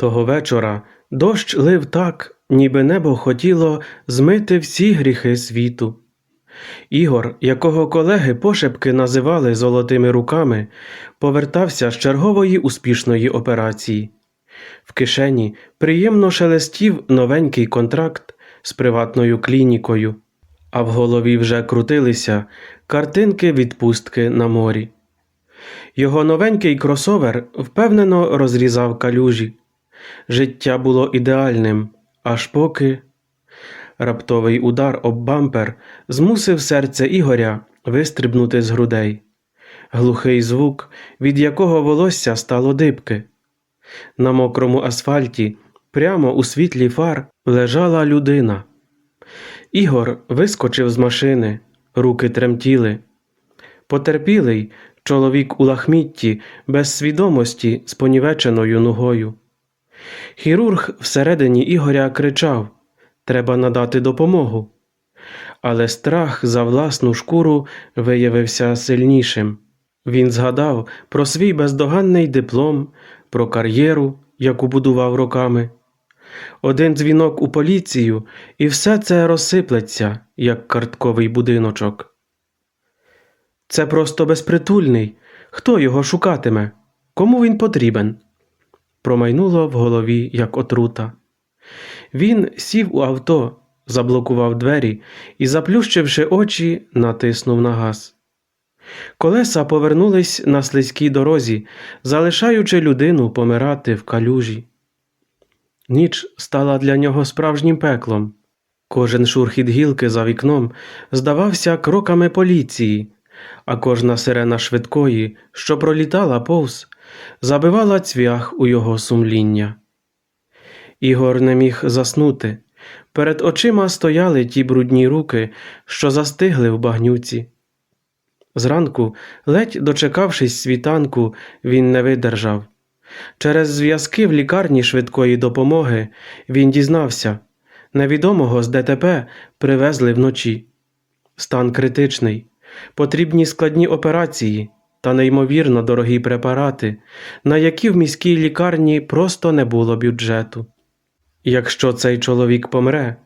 Того вечора дощ лив так, ніби небо хотіло змити всі гріхи світу. Ігор, якого колеги пошепки називали золотими руками, повертався з чергової успішної операції. В кишені приємно шелестів новенький контракт з приватною клінікою, а в голові вже крутилися картинки відпустки на морі. Його новенький кросовер впевнено розрізав калюжі. Життя було ідеальним, аж поки раптовий удар об бампер змусив серце Ігоря вистрибнути з грудей. Глухий звук, від якого волосся стало дибки. На мокрому асфальті, прямо у світлі фар, лежала людина. Ігор вискочив з машини, руки тремтіли. Потерпілий чоловік у лахмітті, без свідомості з понівеченою ногою. Хірург всередині Ігоря кричав Треба надати допомогу. Але страх за власну шкуру виявився сильнішим. Він згадав про свій бездоганний диплом, про кар'єру, яку будував роками. Один дзвінок у поліцію, і все це розсиплеться, як картковий будиночок. Це просто безпритульний. Хто його шукатиме? Кому він потрібен? Промайнуло в голові, як отрута. Він сів у авто, заблокував двері і, заплющивши очі, натиснув на газ. Колеса повернулись на слизькій дорозі, залишаючи людину помирати в калюжі. Ніч стала для нього справжнім пеклом. Кожен шурхіт гілки за вікном здавався кроками поліції, а кожна сирена швидкої, що пролітала повз, забивала цвях у його сумління. Ігор не міг заснути. Перед очима стояли ті брудні руки, що застигли в багнюці. Зранку, ледь дочекавшись світанку, він не видержав. Через зв'язки в лікарні швидкої допомоги він дізнався невідомого з ДТП привезли вночі. Стан критичний, потрібні складні операції та неймовірно дорогі препарати, на які в міській лікарні просто не було бюджету. Якщо цей чоловік помре,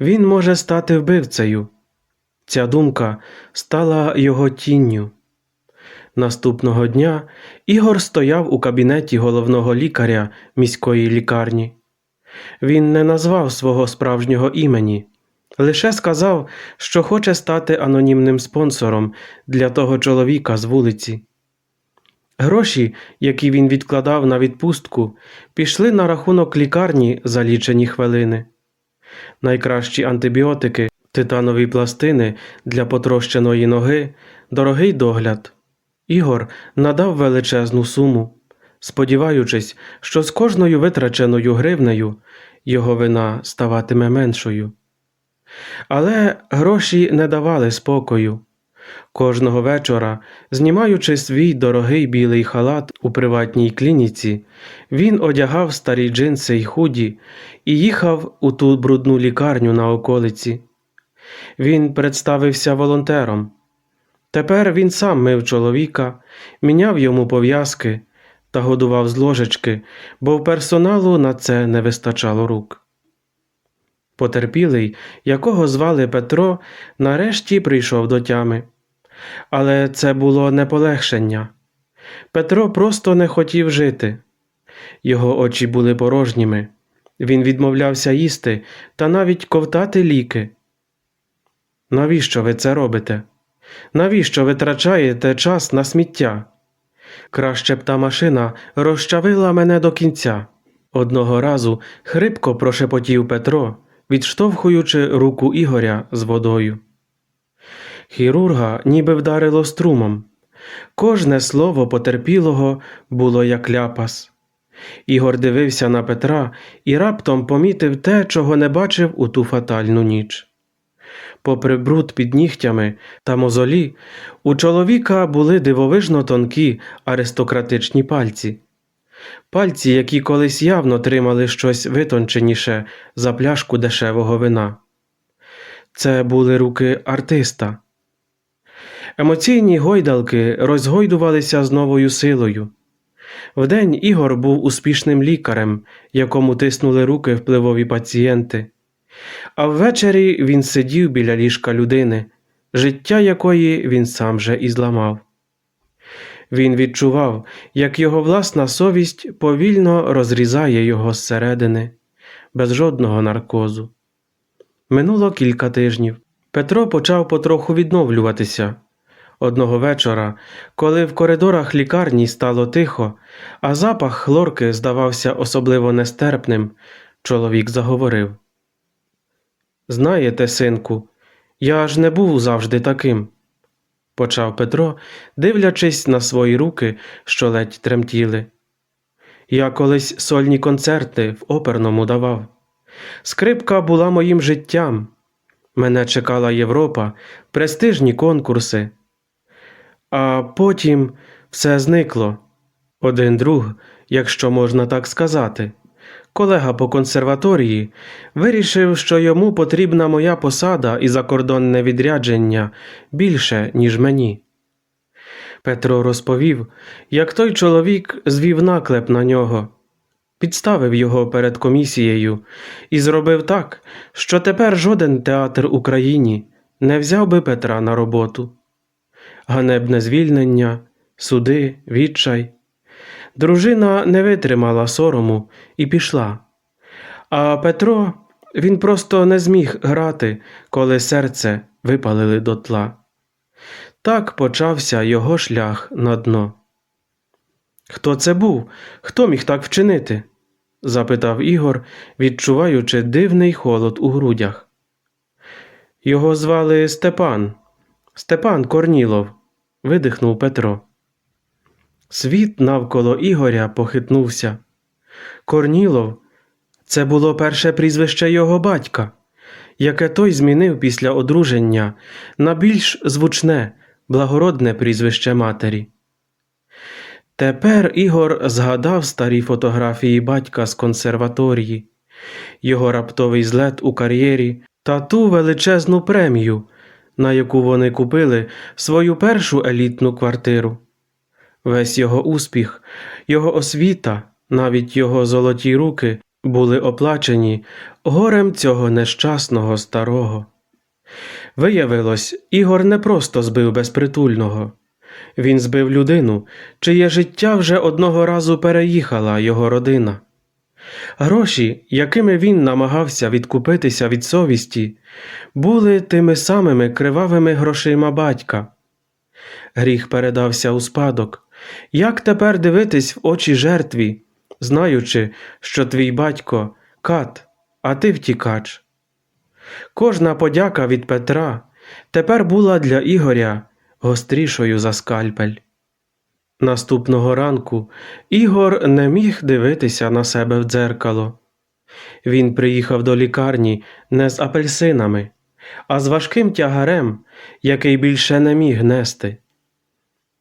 він може стати вбивцею. Ця думка стала його тінню. Наступного дня Ігор стояв у кабінеті головного лікаря міської лікарні. Він не назвав свого справжнього імені, лише сказав, що хоче стати анонімним спонсором для того чоловіка з вулиці. Гроші, які він відкладав на відпустку, пішли на рахунок лікарні за лічені хвилини. Найкращі антибіотики, титанові пластини для потрощеної ноги, дорогий догляд. Ігор надав величезну суму, сподіваючись, що з кожною витраченою гривнею його вина ставатиме меншою. Але гроші не давали спокою. Кожного вечора, знімаючи свій дорогий білий халат у приватній клініці, він одягав старі джинси й худі і їхав у ту брудну лікарню на околиці. Він представився волонтером. Тепер він сам мив чоловіка, міняв йому пов'язки та годував з ложечки, бо в персоналу на це не вистачало рук. Потерпілий, якого звали Петро, нарешті прийшов до тями. Але це було не полегшення. Петро просто не хотів жити. Його очі були порожніми. Він відмовлявся їсти та навіть ковтати ліки. Навіщо ви це робите? Навіщо витрачаєте час на сміття? Краще б та машина розчавила мене до кінця. Одного разу хрипко прошепотів Петро, відштовхуючи руку Ігоря з водою. Хірурга ніби вдарило струмом. Кожне слово потерпілого було як ляпас. Ігор дивився на Петра і раптом помітив те, чого не бачив у ту фатальну ніч. Попри бруд під нігтями та мозолі, у чоловіка були дивовижно тонкі аристократичні пальці. Пальці, які колись явно тримали щось витонченіше за пляшку дешевого вина. Це були руки артиста. Емоційні гойдалки розгойдувалися з новою силою. Вдень Ігор був успішним лікарем, якому тиснули руки впливові пацієнти. А ввечері він сидів біля ліжка людини, життя якої він сам же і зламав. Він відчував, як його власна совість повільно розрізає його зсередини, без жодного наркозу. Минуло кілька тижнів. Петро почав потроху відновлюватися. Одного вечора, коли в коридорах лікарні стало тихо, а запах хлорки здавався особливо нестерпним, чоловік заговорив. Знаєте, синку, я ж не був завжди таким, почав Петро, дивлячись на свої руки, що ледь тремтіли. Я колись сольні концерти в оперному давав. Скрипка була моїм життям. Мене чекала Європа, престижні конкурси. А потім все зникло. Один друг, якщо можна так сказати, колега по консерваторії, вирішив, що йому потрібна моя посада і закордонне відрядження більше, ніж мені. Петро розповів, як той чоловік звів наклеп на нього, підставив його перед комісією і зробив так, що тепер жоден театр Україні не взяв би Петра на роботу. Ганебне звільнення, суди, відчай. Дружина не витримала сорому і пішла. А Петро він просто не зміг грати, коли серце випалили дотла. Так почався його шлях на дно. Хто це був? Хто міг так вчинити? запитав Ігор, відчуваючи дивний холод у грудях. Його звали Степан. Степан Корнілов, видихнув Петро. Світ навколо Ігоря похитнувся. Корнілов це було перше прізвище його батька, яке той змінив після одруження на більш звучне, благородне прізвище матері. Тепер Ігор згадав старі фотографії батька з консерваторії, його раптовий злет у кар'єрі та ту величезну премію, на яку вони купили свою першу елітну квартиру. Весь його успіх, його освіта, навіть його золоті руки були оплачені горем цього нещасного старого. Виявилось, Ігор не просто збив безпритульного. Він збив людину, чиє життя вже одного разу переїхала його родина. Гроші, якими він намагався відкупитися від совісті, були тими самими кривавими грошима батька. Гріх передався у спадок. Як тепер дивитись в очі жертві, знаючи, що твій батько кат, а ти втікач? Кожна подяка від Петра тепер була для Ігоря гострішою за скальпель. Наступного ранку Ігор не міг дивитися на себе в дзеркало. Він приїхав до лікарні не з апельсинами, а з важким тягарем, який більше не міг нести.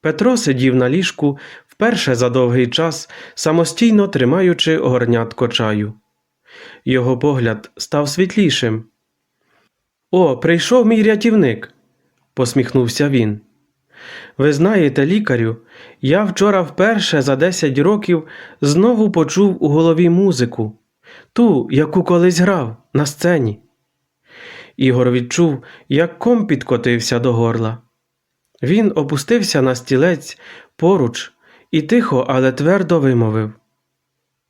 Петро сидів на ліжку вперше за довгий час, самостійно тримаючи горнятко чаю. Його погляд став світлішим. О, прийшов мій рятівник, посміхнувся він. Ви знаєте, лікарю, я вчора вперше за 10 років знову почув у голові музику, ту, яку колись грав на сцені. Ігор відчув, як ком підкотився до горла. Він опустився на стілець поруч і тихо, але твердо вимовив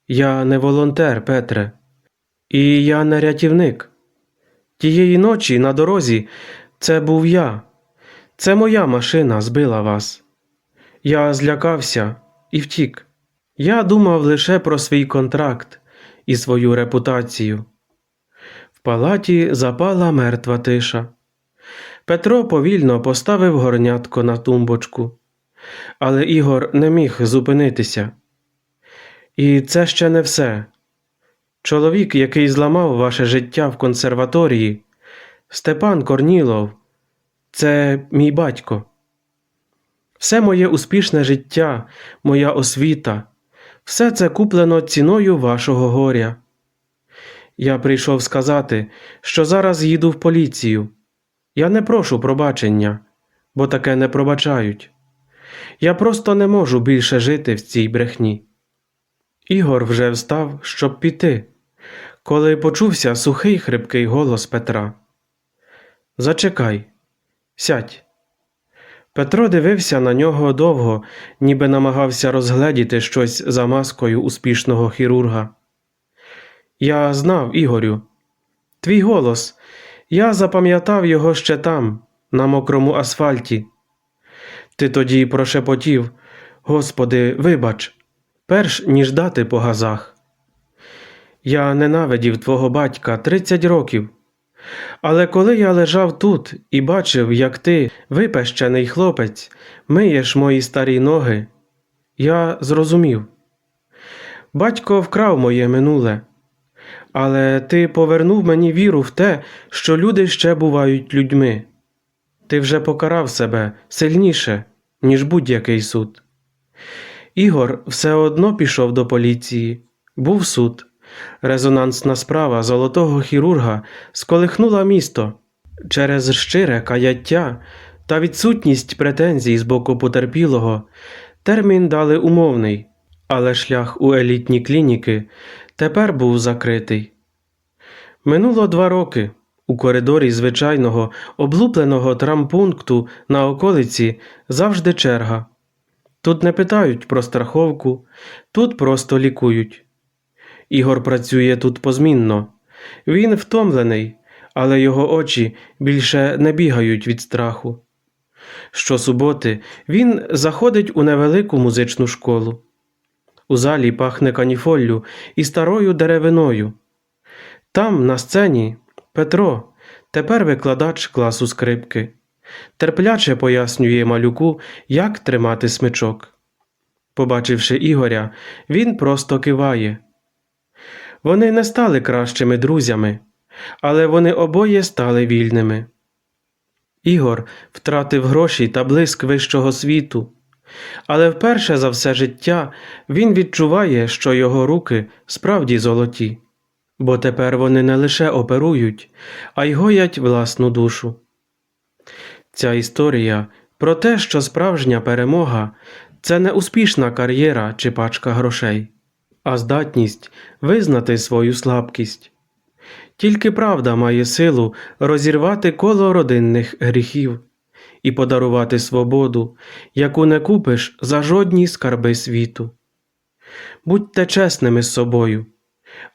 Я не волонтер, Петре, і я не рятівник. Тієї ночі на дорозі це був я. Це моя машина збила вас. Я злякався і втік. Я думав лише про свій контракт і свою репутацію. В палаті запала мертва тиша. Петро повільно поставив горнятко на тумбочку, але Ігор не міг зупинитися. І це ще не все. Чоловік, який зламав ваше життя в консерваторії, Степан Корнілов, це мій батько. Все моє успішне життя, моя освіта, все це куплено ціною вашого горя. Я прийшов сказати, що зараз їду в поліцію. Я не прошу пробачення, бо таке не пробачають. Я просто не можу більше жити в цій брехні. Ігор вже встав, щоб піти, коли почувся сухий хрипкий голос Петра. Зачекай, сядь. Петро дивився на нього довго, ніби намагався розгледіти щось за маскою успішного хірурга. Я знав, Ігорю, твій голос. Я запам'ятав його ще там, на мокрому асфальті. Ти тоді прошепотів, Господи, вибач, перш ніж дати по газах. Я ненавидів твого батька тридцять років. Але коли я лежав тут і бачив, як ти, випещений хлопець, миєш мої старі ноги, я зрозумів. Батько вкрав моє минуле, але ти повернув мені віру в те, що люди ще бувають людьми. Ти вже покарав себе сильніше, ніж будь-який суд. Ігор все одно пішов до поліції. Був суд. Резонансна справа золотого хірурга сколихнула місто через щире каяття та відсутність претензій з боку потерпілого. Термін дали умовний, але шлях у елітні клініки тепер був закритий. Минуло два роки. У коридорі звичайного облупленого трампункту на околиці завжди черга. Тут не питають про страховку, тут просто лікують. Ігор працює тут позмінно. Він втомлений, але його очі більше не бігають від страху. Щосуботи він заходить у невелику музичну школу. У залі пахне каніфоллю і старою деревиною. Там, на сцені, Петро, тепер викладач класу скрипки, терпляче пояснює малюку, як тримати смичок. Побачивши Ігоря, він просто киває. Вони не стали кращими друзями, але вони обоє стали вільними. Ігор втратив гроші та блиск вищого світу, але вперше за все життя він відчуває, що його руки справді золоті, бо тепер вони не лише оперують, а й гоять власну душу. Ця історія про те, що справжня перемога це не успішна кар'єра чи пачка грошей а здатність визнати свою слабкість. Тільки правда має силу розірвати коло родинних гріхів і подарувати свободу, яку не купиш за жодні скарби світу. Будьте чесними з собою,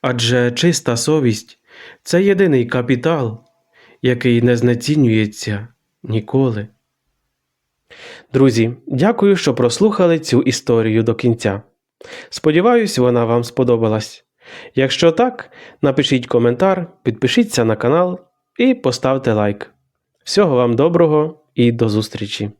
адже чиста совість це єдиний капітал, який не знецінюється ніколи. Друзі, дякую, що прослухали цю історію до кінця. Сподіваюсь, вона вам сподобалась. Якщо так, напишіть коментар, підпишіться на канал і поставте лайк. Всього вам доброго і до зустрічі!